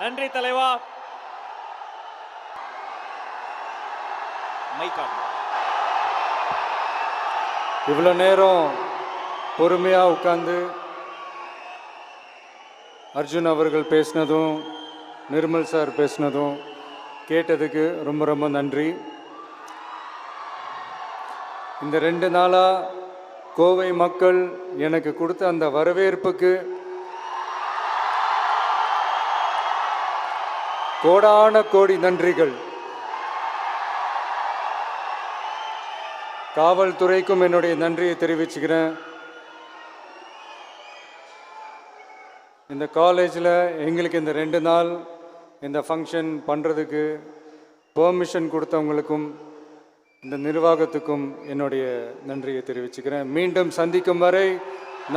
நன்றி தலைவா. மைக்காட் இவ்வளோ நேரம் பொறுமையாக உட்காந்து அர்ஜுன் அவர்கள் பேசினதும் நிர்மல் சார் பேசினதும் கேட்டதுக்கு ரொம்ப ரொம்ப நன்றி. இந்த ரெண்டு நாளாக கோவை மக்கள் எனக்கு கொடுத்த அந்த வரவேற்புக்கு கோடான கோடி நன்றிகள். காவல்துறைக்கும் என்னுடைய நன்றியை தெரிவிச்சுக்கிறேன். இந்த காலேஜில் எங்களுக்கு இந்த ரெண்டு நாள் இந்த ஃபங்க்ஷன் பண்ணுறதுக்கு பெர்மிஷன் கொடுத்தவங்களுக்கும் இந்த நிர்வாகத்துக்கும் என்னுடைய நன்றியை தெரிவிச்சுக்கிறேன். மீண்டும் சந்திக்கும் வரை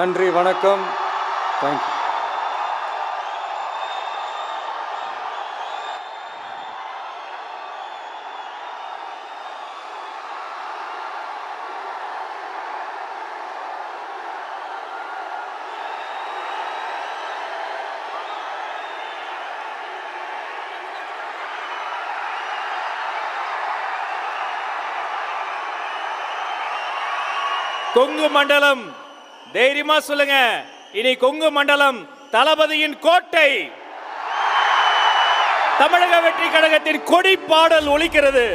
நன்றி வணக்கம். தேங்க்யூ கொங்கு மண்டலம். தைரியமா சொல்லுங்க. இனி கொங்கு மண்டலம் தளபதியின் கோட்டை. தமிழக வெற்றி கழகத்தின் கொடி பாடல் ஒலிக்கிறது.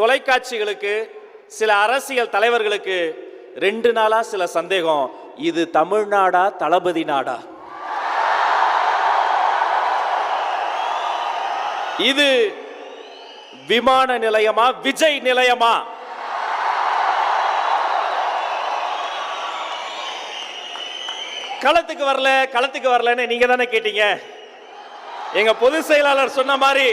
தொலைக்காட்சிகளுக்கு சில அரசியல் தலைவர்களுக்கு ரெண்டு நாளா சில சந்தேகம். இது தமிழ்நாடா தளபதி நாடா? இது விமான நிலையமா விஜய் நிலையமா? களத்துக்கு வரல களத்துக்கு வரலன்னு நீங்க தானே கேட்டீங்க? எங்க பொதுச் செயலாளர் சொன்ன மாதிரி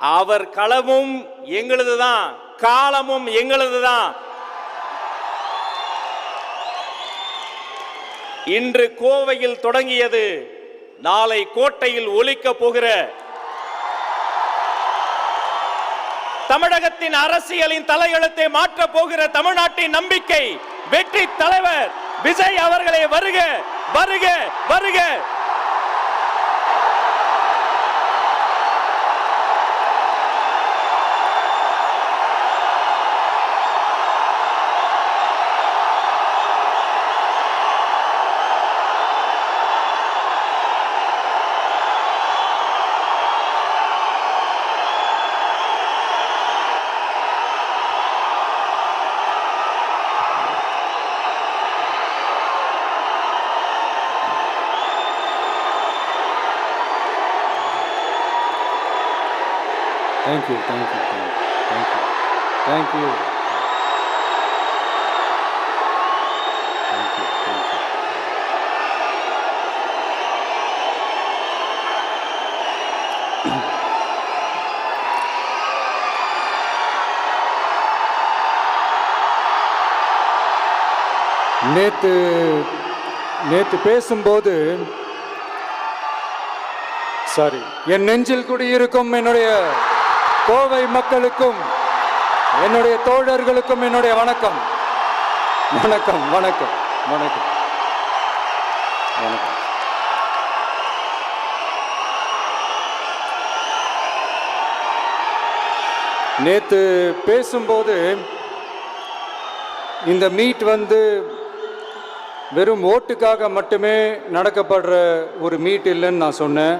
அவர் களமும் எங்களுதுதான் காலமும் எங்களுதுதான். இன்று கோவையில் தொடங்கியது நாளை கோட்டையில் ஒலிக்க போகிற தமிழகத்தின் அரசியலின் தலையெழுத்தை மாற்றப் போகிற தமிழ்நாட்டின் நம்பிக்கை வெற்றி தலைவர் விஜய் அவர்களே வருக வருக வருக. Thank you, thank you, thank you, thank you, thank you. நேத்து நேத்து பேசும்போது சாரி என் நெஞ்சில் குடியிருக்கும் என்னுடைய கோவை மக்களுக்கும் என்னுடைய தோழர்களுக்கும் என்னுடைய வணக்கம். வணக்கம் வணக்கம் வணக்கம். வணக்கம். நேத்து பேசும்போது இந்த மீட் வந்து வெறும் ஓட்டுக்காக மட்டுமே நடக்கப்படுற ஒரு மீட் இல்லைன்னு நான் சொன்னேன்.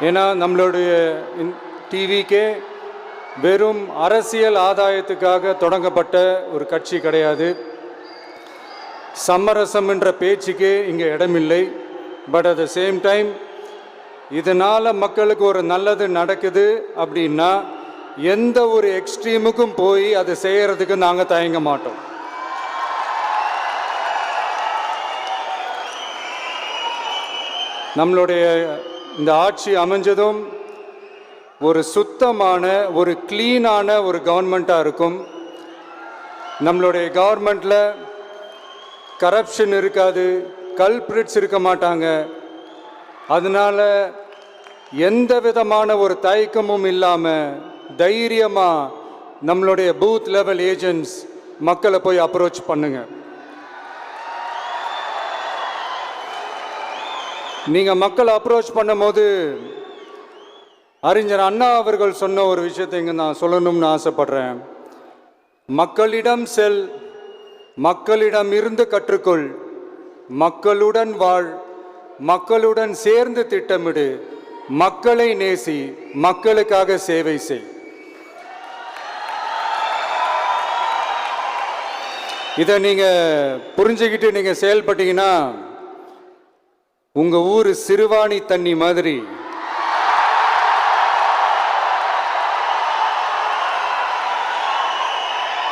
ஏன்னா நம்மளுடைய டிவிக்கே வெறும் அரசியல் ஆதாயத்துக்காக தொடங்கப்பட்ட ஒரு கட்சி கிடையாது. சமரசம் என்ற பேச்சுக்கு இங்கே இடமில்லை. But at the same time இதனால் மக்களுக்கு ஒரு நல்லது நடக்குது அப்படின்னா எந்த ஒரு எக்ஸ்ட்ரீமுக்கும் போய் அதை செய்கிறதுக்கு நாங்கள் தயங்க மாட்டோம். நம்மளுடைய இந்த ஆட்சி அமைஞ்சதும் ஒரு சுத்தமான ஒரு க்ளீனான ஒரு கவர்மெண்ட்டாக இருக்கும். நம்மளுடைய கவர்மெண்ட்டில் கரப்ஷன் இருக்காது கல்பிரிட்ஸ் இருக்க மாட்டாங்க. அதனால் எந்த விதமான ஒரு தயக்கமும் இல்லாமல் தைரியமாக நம்மளுடைய பூத் லெவல் ஏஜென்ட்ஸ் மக்களை போய் அப்ரோச் பண்ணுங்க. நீங்கள் மக்களை அப்ரோச் பண்ணும்போது அறிஞர் அண்ணா அவர்கள் சொன்ன ஒரு விஷயத்தை இங்கே நான் சொல்லணும்னு ஆசைப்படுறேன். மக்களிடம் செல் மக்களிடம் இருந்து கற்றுக்கொள் மக்களுடன் வாழ் மக்களுடன் சேர்ந்து திட்டமிடு மக்களை நேசி மக்களுக்காக சேவை செய். இதை நீங்கள் புரிஞ்சுக்கிட்டு நீங்கள் செயல்பட்டீங்கன்னா உங்கள் ஊர் சிறுவாணி தண்ணி மாதிரி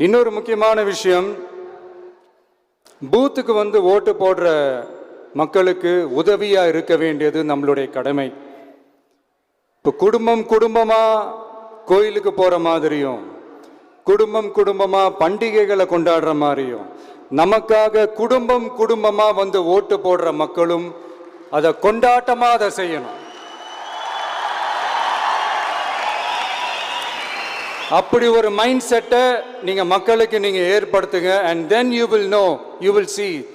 இன்னொரு முக்கியமான விஷயம் பூத்துக்கு வந்து ஓட்டு போடுற மக்களுக்கு உதவியாக இருக்க வேண்டியது நம்மளுடைய கடமை. இப்போ குடும்பம் குடும்பமாக கோயிலுக்கு போகிற மாதிரியும் குடும்பம் குடும்பமாக பண்டிகைகளை கொண்டாடுற மாதிரியும் நமக்காக குடும்பம் குடும்பமாக வந்து ஓட்டு போடுற மக்களும் அதை கொண்டாட்டமாக அதை செய்யணும். அப்படி ஒரு மைண்ட் செட்டை நீங்கள் மக்களுக்கு நீங்கள் ஏற்படுத்துங்க and then you will know you will see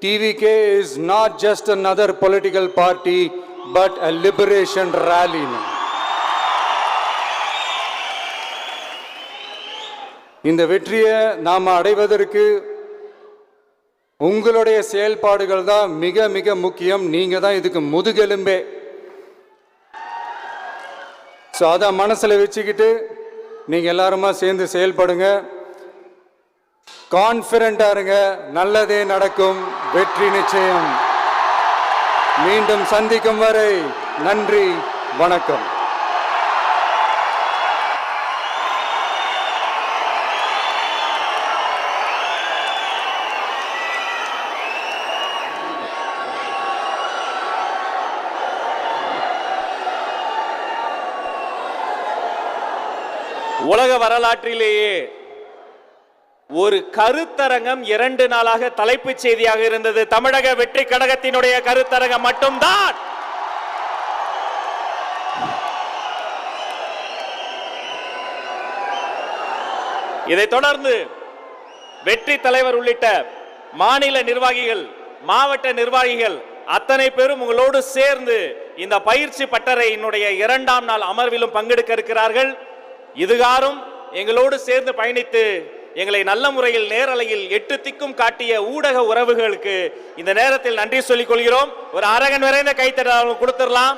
TVK is not just another political party but a liberation rally இந்த வெற்றியை நாம் அடைவதற்கு உங்களுடைய செயல்பாடுகள் தான் மிக மிக முக்கியம். நீங்கள் தான் இதுக்கு முதுகெலும்பே. ஸோ அதை மனசில் வச்சுக்கிட்டு நீங்கள் எல்லாருமா சேர்ந்து செயல்படுங்க. கான்ஃபிடண்டாக இருங்க. நல்லதே நடக்கும். வெற்றி நிச்சயம். மீண்டும் சந்திக்கும் வரை நன்றி வணக்கம். உலக வரலாற்றிலேயே ஒரு கருத்தரங்கம் இரண்டு நாளாக தலைப்புச் செய்தியாக இருந்தது. தமிழக வெற்றி கழகத்தினுடைய கருத்தரங்கம் மட்டும்தான். இதை தொடர்ந்து வெற்றி தலைவர் உள்ளிட்ட மாநில நிர்வாகிகள் மாவட்ட நிர்வாகிகள் அத்தனை பேரும் உங்களோடு சேர்ந்து இந்த பயிற்சி பட்டறையினுடைய இரண்டாம் நாள் அமர்விலும் பங்கெடுக்க இருக்கிறார்கள். இதுகாரும் எங்களோடு சேர்ந்து பயணித்து எங்களை நல்ல முறையில் நேரலையில் எட்டு திக்கும் காட்டிய ஊடக உறவுகளுக்கு இந்த நேரத்தில் நன்றி சொல்லிக் கொள்கிறோம். ஒரு அரகன் நிறைந்த கைத்தட்டல் கொடுத்துடலாம்.